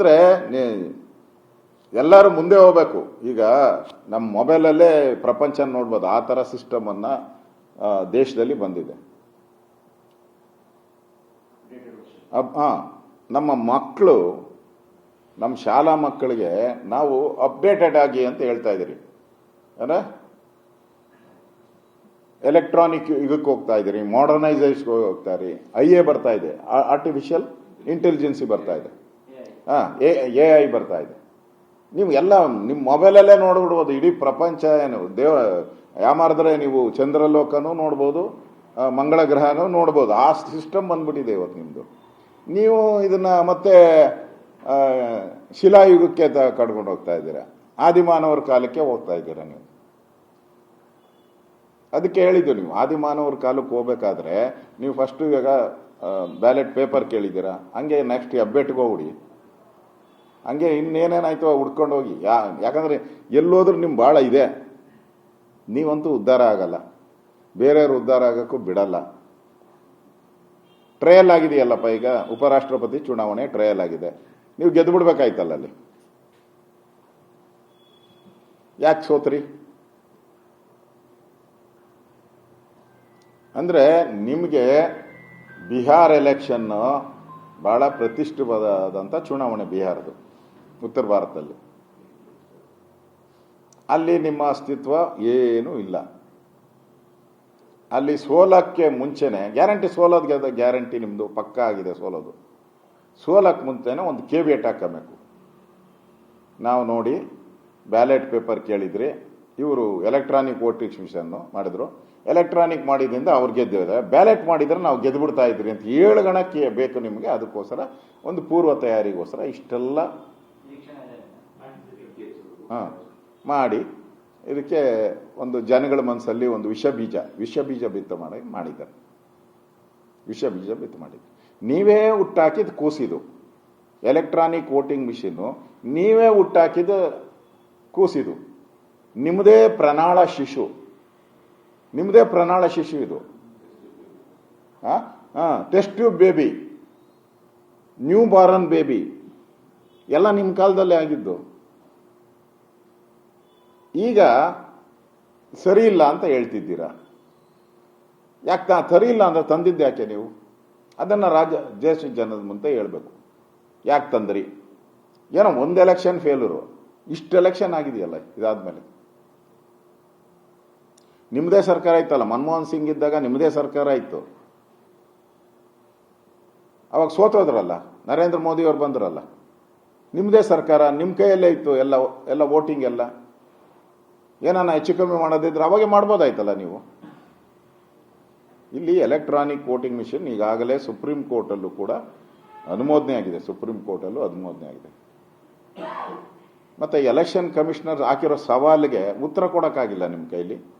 ಅಂದ್ರೆ ಎಲ್ಲರೂ ಮುಂದೆ ಹೋಗ್ಬೇಕು. ಈಗ ನಮ್ಮ ಮೊಬೈಲಲ್ಲೇ ಪ್ರಪಂಚ ನೋಡ್ಬೋದು ಆ ಥರ ಸಿಸ್ಟಮ್ ಅನ್ನ ದೇಶದಲ್ಲಿ ಬಂದಿದೆ. ಆ, ನಮ್ಮ ಮಕ್ಕಳು ನಮ್ಮ ಶಾಲಾ ಮಕ್ಕಳಿಗೆ ನಾವು ಅಪ್ಡೇಟೆಡ್ ಆಗಿ ಅಂತ ಹೇಳ್ತಾ ಇದ್ದೀರಿ. ಅಂದ್ರೆ ಎಲೆಕ್ಟ್ರಾನಿಕ್ ಇದಕ್ಕೆ ಹೋಗ್ತಾ ಇದ್ದೀರಿ ಮಾಡರ್ನೈಸೇಷನ್ಗೆ ಹೋಗ್ತಾ ಇರಿ ಐ ಎ ಬರ್ತಾ ಇದೆ ಆರ್ಟಿಫಿಷಿಯಲ್ ಇಂಟೆಲಿಜೆನ್ಸಿ ಬರ್ತಾ ಇದೆ. ಹಾ, ಎ ಐ ಬರ್ತಾ ಇದೆ. ನೀವು ಎಲ್ಲ ನಿಮ್ಮ ಮೊಬೈಲಲ್ಲೇ ನೋಡ್ಬಿಡ್ಬೋದು, ಇಡೀ ಪ್ರಪಂಚ ಏನು, ದೇವ, ಯಾಮಾರಿದ್ರೆ ನೀವು ಚಂದ್ರಲೋಕನೂ ನೋಡ್ಬೋದು ಮಂಗಳ ಗ್ರಹನೂ ನೋಡ್ಬೋದು. ಆ ಸಿಸ್ಟಮ್ ಬಂದ್ಬಿಟ್ಟಿದೆ ಇವತ್ತು ನಿಮ್ಮದು ನೀವು ಇದನ್ನು ಮತ್ತೆ ಶಿಲಾಯುಗಕ್ಕೆ ತ- ಕಡ್ಕೊಂಡು ಹೋಗ್ತಾ ಇದ್ದೀರಾ. ಆದಿಮಾನವರ ಕಾಲಕ್ಕೆ ಹೋಗ್ತಾ ಇದ್ದೀರಾ ನೀವು. ಅದಕ್ಕೆ ಹೇಳಿದ್ದು ನೀವು, ಆದಿಮಾನವರ ಕಾಲಕ್ಕೆ ಹೋಗ್ಬೇಕಾದ್ರೆ, ನೀವು ಫಸ್ಟ್ ಇವಾಗ ಬ್ಯಾಲೆಟ್ ಪೇಪರ್ ಕೇಳಿದ್ದೀರಾ, ಹಂಗೆ ನೆಕ್ಸ್ಟ್ ಹೆಬ್ಬೆಟ್ಗೆ ಹೋಗ್ಬಿಡಿ. ಹಂಗೆ ಇನ್ನೇನೇನಾಯ್ತು ಹುಡ್ಕೊಂಡು ಹೋಗಿ ಯಾ, ಯಾಕಂದ್ರೆ ಎಲ್ಲೋದ್ರೂ ನಿಮ್ಮ ಭಾಳ ಇದೆ. ನೀವಂತೂ ಉದ್ಧಾರ ಆಗಲ್ಲ. ಬೇರೆಯವ್ರು ಉದ್ಧಾರ ಆಗೋಕ್ಕೂ ಬಿಡಲ್ಲ. ಟ್ರಯಲ್ ಆಗಿದೆಯಲ್ಲಪ್ಪ ಈಗ? ಉಪರಾಷ್ಟ್ರಪತಿ ಚುನಾವಣೆ ಟ್ರಯಲ್ ಆಗಿದೆ. ನೀವು ಗೆದ್ದು ಬಿಡ್ಬೇಕಾಯ್ತಲ್ಲ ಅಲ್ಲಿ. ಯಾಕೆ ಸೋತ್ರಿ? ಅಂದ್ರೆ ನಿಮಗೆ ಬಿಹಾರ್ ಎಲೆಕ್ಷನ್ ಬಹಳ ಪ್ರತಿಷ್ಠಿತವಾದಂಥ ಚುನಾವಣೆ ಬಿಹಾರದು. ಉತ್ತರ ಭಾರತದಲ್ಲಿ. ಅಲ್ಲಿ ನಿಮ್ಮ ಅಸ್ತಿತ್ವ ಏನೂ ಇಲ್ಲ. ಅಲ್ಲಿ ಸೋಲಕ್ಕೆ ಮುಂಚೆನೆ, ಗ್ಯಾರಂಟಿ ಸೋಲೋದು ಗ್ಯಾರಂಟಿ ನಿಮ್ಮದು ಪಕ್ಕ ಆಗಿದೆ ಸೋಲೋದು. ಸೋಲಕ್ಕೆ ಮುಂಚೆನೇ ಒಂದು ಕೇವಿಯಟ್ ಹಾಕಬೇಕು. ನಾವು ನೋಡಿ, ಬ್ಯಾಲೆಟ್ ಪೇಪರ್ ಕೇಳಿದ್ರಿ, ಇವರು ಎಲೆಕ್ಟ್ರಾನಿಕ್ ವೋಟಿಂಗ್ ಮಿಷನ್ನು ಮಾಡಿದ್ರು. ಎಲೆಕ್ಟ್ರಾನಿಕ್ ಮಾಡಿದ್ರಿಂದ ಅವ್ರು ಗೆದ್ದಿದ್ದಾರೆ. ಬ್ಯಾಲೆಟ್ ಮಾಡಿದ್ರೆ ನಾವು ಗೆದ್ದುಬಿಡ್ತಾ ಇದ್ರಿ ಅಂತ ಏಳು ಗಣಕ್ಕೆ ಬೇಕು ನಿಮಗೆ, ಅದಕ್ಕೋಸ್ಕರ ಒಂದು ಪೂರ್ವ ತಯಾರಿಗೋಸ್ಕರ ಇಷ್ಟೆಲ್ಲ ಮಾಡಿ. ಇದಕ್ಕೆ ಒಂದು ಜನಗಳ ಮನಸ್ಸಲ್ಲಿ ಒಂದು ವಿಷ ಬೀಜ ವಿಷ ಬೀಜ ಬಿತ್ತು ಮಾಡಿ, ಮಾಡಿದ್ದಾರೆ. ವಿಷ ಬೀಜ ಬಿತ್ತು ಮಾಡಿದ್ರು ನೀವೇ ಹುಟ್ಟಾಕಿದ ಕೂಸಿದು. ಎಲೆಕ್ಟ್ರಾನಿಕ್ ವೋಟಿಂಗ್ ಮಿಷಿನ್ನು, ನೀವೇ ಹುಟ್ಟಾಕಿದ ಕೂಸಿದು. ನಿಮ್ಮದೇ ಪ್ರಣಾಳ ಶಿಶು. ನಿಮ್ಮದೇ ಪ್ರಣಾಳ ಶಿಶು ಇದು. Test tube baby. Newborn baby. ಎಲ್ಲ ನಿಮ್ಮ ಕಾಲದಲ್ಲೇ ಆಗಿದ್ದು. ಈಗ ಸರಿ ಇಲ್ಲ ಅಂತ ಹೇಳ್ತಿದ್ದೀರಾ? ಯಾಕೆ ತಾ ಸರಿ ಇಲ್ಲ ಅಂದ್ರೆ ತಂದಿದ್ದು ಯಾಕೆ ನೀವು? ಅದನ್ನ ರಾಜ, ಜ್ಯೇಷ್ಠ ಜನದ ಮುಂದೆ ಹೇಳಬೇಕು. ಯಾಕೆ ತಂದ್ರಿ? ಏನೋ ಒಂದು ಎಲೆಕ್ಷನ್ ಫೇಲೂರು ಇಷ್ಟು ಎಲೆಕ್ಷನ್ ಆಗಿದೆಯಲ್ಲ, ಇದಾದ್ಮೇಲೆ. ನಿಮ್ಮದೇ ಸರ್ಕಾರ ಇತ್ತಲ್ಲ ಮನಮೋಹನ್ ಸಿಂಗ್ ಇದ್ದಾಗ ನಿಮ್ಮದೇ ಸರ್ಕಾರ ಇತ್ತು ಅವಾಗ ಸೋತೋದ್ರಲ್ಲ ನರೇಂದ್ರ ಮೋದಿ ಅವ್ರು ಬಂದ್ರಲ್ಲ. ನಿಮ್ಮದೇ ಸರ್ಕಾರ ನಿಮ್ಮ ಕೈಯಲ್ಲೇ ಇತ್ತು ಎಲ್ಲ ಎಲ್ಲ ವೋಟಿಂಗ್ ಎಲ್ಲ. ಏನಾನ ಹೆಚ್ಚು ಕಮ್ಮಿ ಮಾಡೋದಿದ್ರೆ ಅವಾಗೆ ಮಾಡ್ಬೋದಾಯ್ತಲ್ಲ ನೀವು? ಇಲ್ಲಿ ಎಲೆಕ್ಟ್ರಾನಿಕ್ ವೋಟಿಂಗ್ ಮಿಷಿನ್ ಈಗಾಗಲೇ ಸುಪ್ರೀಂ ಕೋರ್ಟಲ್ಲೂ ಕೂಡ ಅನುಮೋದನೆ ಆಗಿದೆ. ಸುಪ್ರೀಂ ಕೋರ್ಟಲ್ಲೂ ಅನುಮೋದನೆ ಆಗಿದೆ. ಮತ್ತೆ ಎಲೆಕ್ಷನ್ ಕಮಿಷನರ್ ಹಾಕಿರೋ ಸವಾಲಿಗೆ ಉತ್ತರ ಕೊಡೋಕ್ಕಾಗಿಲ್ಲ ನಿಮ್ಮ ಕೈಲಿ.